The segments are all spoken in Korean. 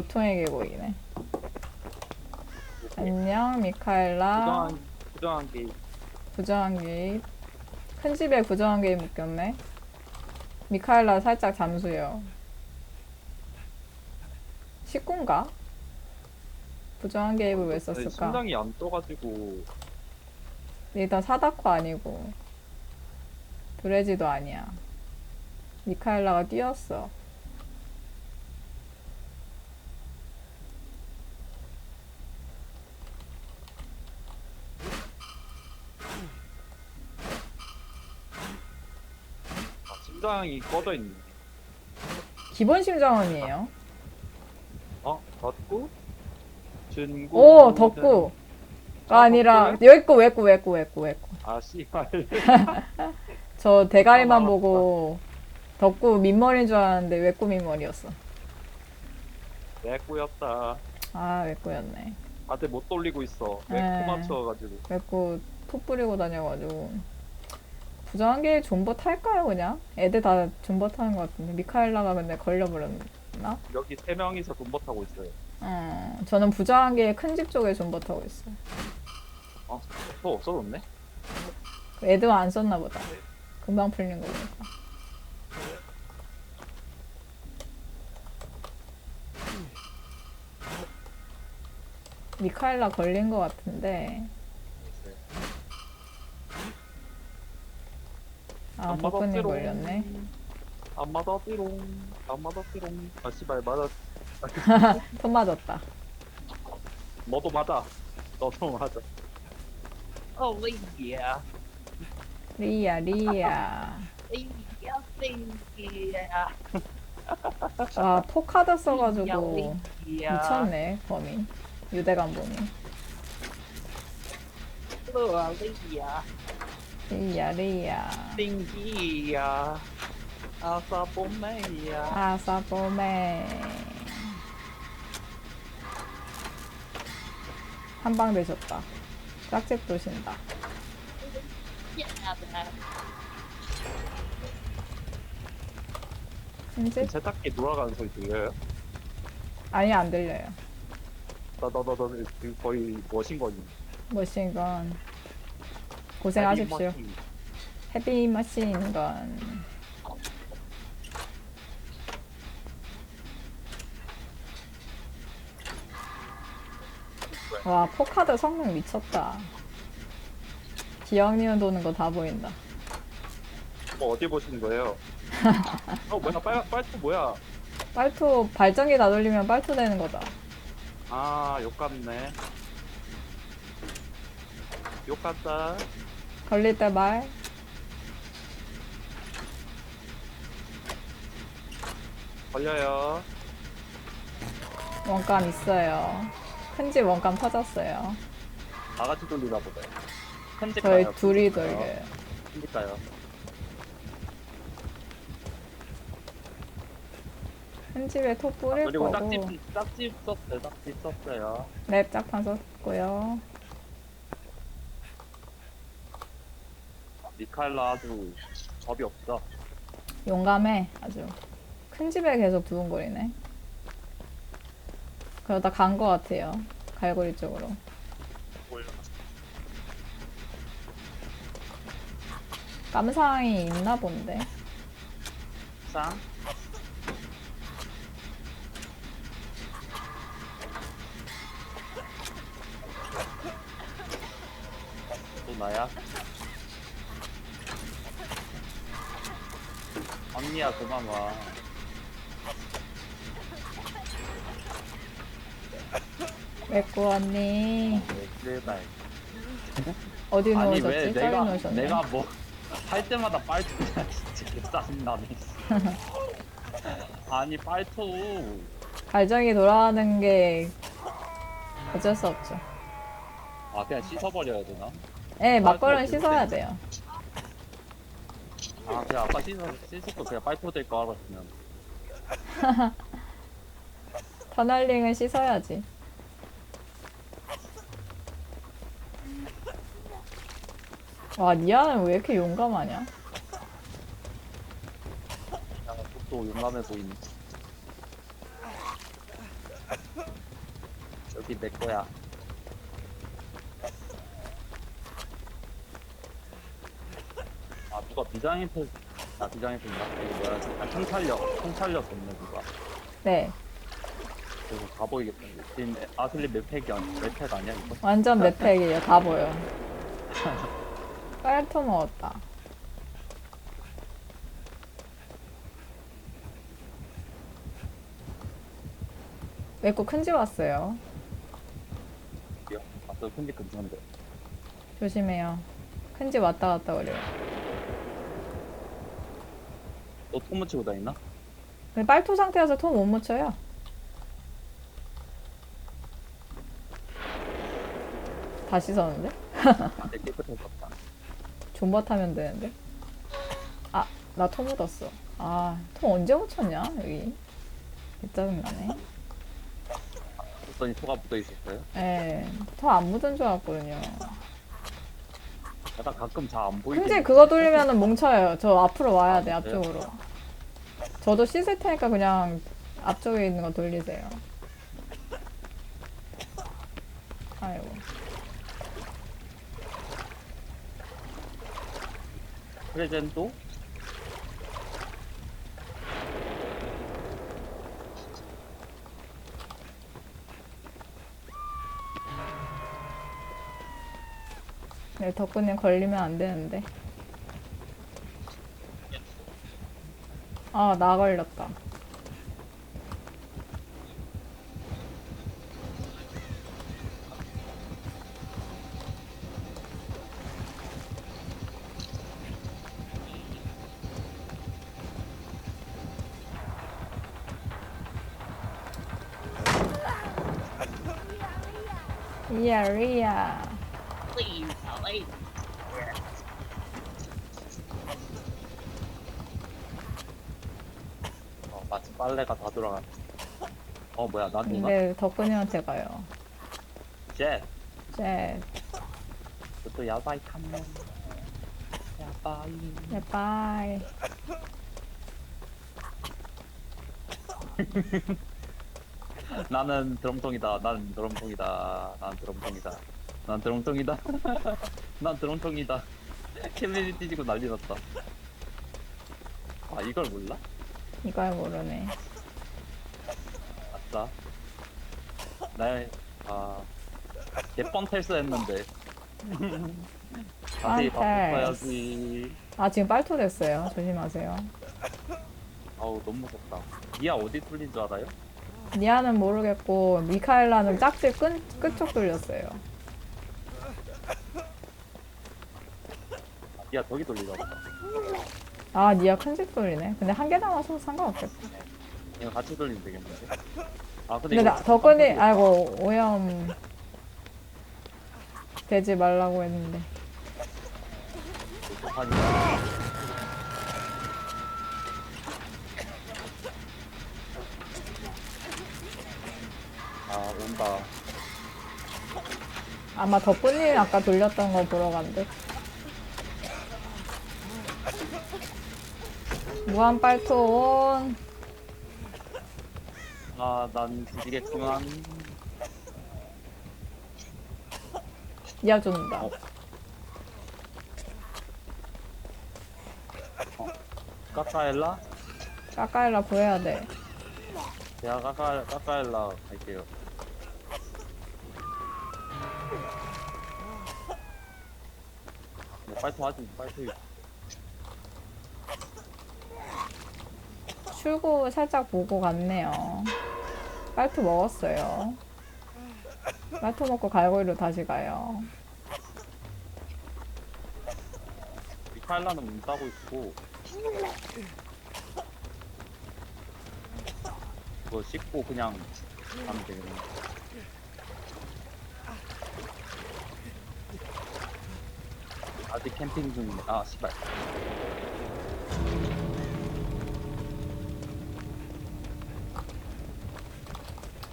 보통의 계곡이네. 안녕, 미카엘라. 부정한 부정한 게 부정한 게임. 큰 집에 부정한 게임 묶였네. 미카엘라 살짝 잠수요. 식구인가? 부정한 게임을 왜 썼을까? 심장이 안 떠가지고 일단 사다코 아니고 브레지도 아니야. 미카엘라가 뛰었어. 심장이 꺼져 있네. 기본 심장원이에요. 어? 덧구? 준구? 오, 덕구. 가 아니라 여기고 왜고 왜고 왜고 왜고. 아 씨발. 저 대가리만 아, 보고 덕구 민머리인 줄 알았는데 왜고 민머리였어. 내 꾸였다. 아 왜고였네. 아들 못 돌리고 있어. 왜 에. 코 맞춰가지고. 왜고 톱 뿌리고 다녀가지고 부정한 게 존버 탈까요 그냥? 애들 다 존버 타는 것 같은데 미카엘라가 근데 걸려버렸나? 여기 세 명이서 돈버 타고 있어요. 어, 저는 부정한 게 큰 집 쪽에 존버 타고 있어요. 아, 또 없어졌네? 애들 안 썼나 보다. 금방 풀린 거 보니까. 미카엘라 걸린 것 같은데. 아, 맞았지롱. 걸렸네. 안 맞았지롱. 안 맞았지롱. 아 씨발 맞았. 손 맞았다. 너도 맞아. 너도 맞아. 어, 리야. 리야, 리야. 리야, 리야. 와, 포카드 써가지고. 미쳤네, 범인. 유대감 범인. 리 야. 리야. 리야, 리야. 띵기야. 아사보메야. 아사보메. 한방 되셨다. 짝집 도신다. 큰집? 세탁기 돌아가는 소리 들려요? 아니, 안 들려요. 나나나나 그 거의 머신건이. 머신건. 고생하십시오. 헤비 머신건. 와, 포카드 성능 미쳤다. 기억니은 도는 거 다 보인다. 뭐 어디 보시는 거예요? 어 뭐야 빨 빨투 뭐야? 빨투 발전기 다 돌리면 빨투 되는 거다. 아 욕같네. 욕같다. 걸릴 때 말. 걸려요. 원감 있어요. 큰 집 원감 터졌어요. 다 같이 돌리나 보다. 큰집 저희 가요. 둘이. 돌려요. 큰집 가요. 큰 집에 톱 뿌릴 아, 그리고 거고. 짝집 짝집 썼어요. 짝집 썼어요. 랩 짝판 썼고요. 미칼라 아주 겁이 없어. 용감해 아주. 큰 집에 계속 두근거리네. 그러다 간 거 같아요. 갈고리 쪽으로. 깜상이 있나 본데. 쌍. 또 나야? 언니야 그만 와. 맥구 언니 왜 그래? 어디 아니? 왜 저기 내가. 내가 뭐 할 때마다 빨투야 진짜 개짜증나네. 아니 빨투. 갈정이 돌아가는 게 어쩔 수 없죠. 아 그냥 씻어버려야 되나? 예, 막걸리는 어떻게 씻어야 돼? 돼요. 아 그냥 아까 씻어 씻었고 그냥 빨투 될거 알았으면. 터널링은 씻어야지. 와, 니아는 왜 이렇게 용감하냐? 야, 또 용감해 보이네. 여기 내 거야. 누가 비장의 패, 아 비장의 패인가? 이거 뭐야? 아 통찰력, 통찰력 없네 누가. 네. 그래서 다 보이겠던데. 지금 아슬리 몇 팩이 아니, 몇팩 아니야 이거? 완전 맵팩이에요. 다 보여. 빨토 먹었다. 외국 큰집 왔어요. 아, 저 큰지 근처인데. 조심해요. 큰 집 왔다 갔다 그래요. 너통 묻히고 다니나? 빨토 상태여서 톤 못 묻혀요. 다시 서는데? 아. 존버 타면 되는데. 아, 나 톤 묻었어. 아, 톤 언제 묻혔냐, 여기. 개 짜증나네. 어떤 토가 붙어 있었어요? 예, 톤안 묻은 줄 알았거든요. 나 가끔 잘 안 보이게. 흥재 그거 돌리면은 뭉쳐요. 저 앞으로 와야 돼, 아? 앞쪽으로. 저도 씻을 테니까 그냥 앞쪽에 있는 거 돌리세요. 아이고. 프레젠도? 네, 덕분님 걸리면 안 되는데. 아, 나 걸렸다. 리아, 리아. 어, 마치 빨래가 다 돌아갔네. 어, 뭐야, 난 누나? 근데 덕분님한테 가요. 쟤! 쟤, 또 야바이 탐험. 야바이. 네, 바이. 나는 드럼통이다. 난 드럼통이다. 난 드럼통이다. 난 드럼통이다. 난 드럼통이다. 켈리리 뒤지고 난리 났다. 아, 이걸 몰라? 이걸 모르네. 아싸. 날, 아, 예번 텔스 했는데. 다시 뻔 바꿔야지. 아, 지금 빨토 됐어요. 조심하세요. 아우, 너무 무섭다. 니아 어디 뚫린 줄 알아요? 니아는 모르겠고, 미카엘라는 짝지 끝, 끝쪽 돌렸어요. 아, 니아 저기 돌리나 보다. 아, 니아 큰집 돌리네. 근데 한 개 남아서 상관없겠다. 이거 같이 돌리면 되겠는데? 아, 근데 근데, 나, 덕분이, 아이고, 오염 되지 말라고 했는데. 아, 온다. 아마 덕분이 아까 돌렸던 거 보러 간대. 무한 빨토 온. 아, 난 뒤지겠지만. 니아 준다. 어. 까까엘라? 까까일라 보여야 돼. 제가 까까, 까까엘라 갈게요. 뭐, 파이터 하지, 파이터. 출구 살짝 보고 갔네요. 빨토 먹었어요. 빨토 먹고 갈고리로 다시 가요. 미카엘라는 문 따고 있고. 그거 씻고 그냥 가면 되겠네. 아직 캠핑 중이네. 아, 씨발.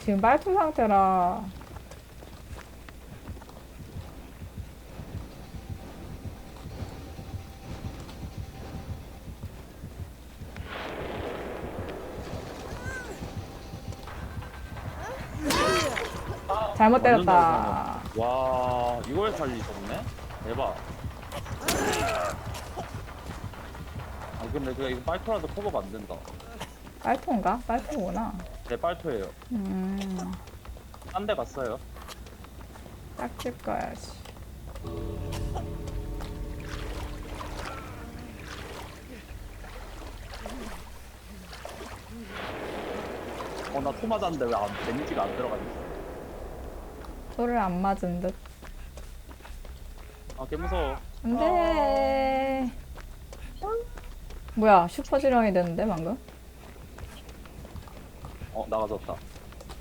지금 빨토 상태라 잘못 때렸다. 와 이걸 살리셨네? 대박. 아 근데 그 이거 빨토라도 커버가 안 된다. 빨토인가? 빨토구나. 내 빨토예요. 음, 딴 데 갔어요. 딱질 거야지. 어 나 토 맞았는데 왜 안, 데미지가 안 들어가지? 소를 안 맞은 듯. 아 개 무서워. 안 돼. 뭐야, 슈퍼지렁이 됐는데, 방금? 어 나가졌다.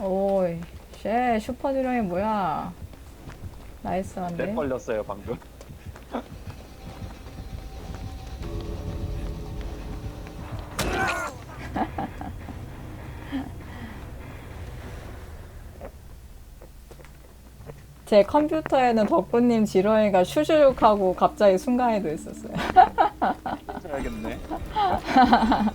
오이, 쉐, 슈퍼지렁이 뭐야. 나이스한데? 내 걸렸어요 방금. 제 컴퓨터에는 덕분님 지렁이가 슈슈룩 하고 갑자기 순간에도 있었어요. 해야겠네.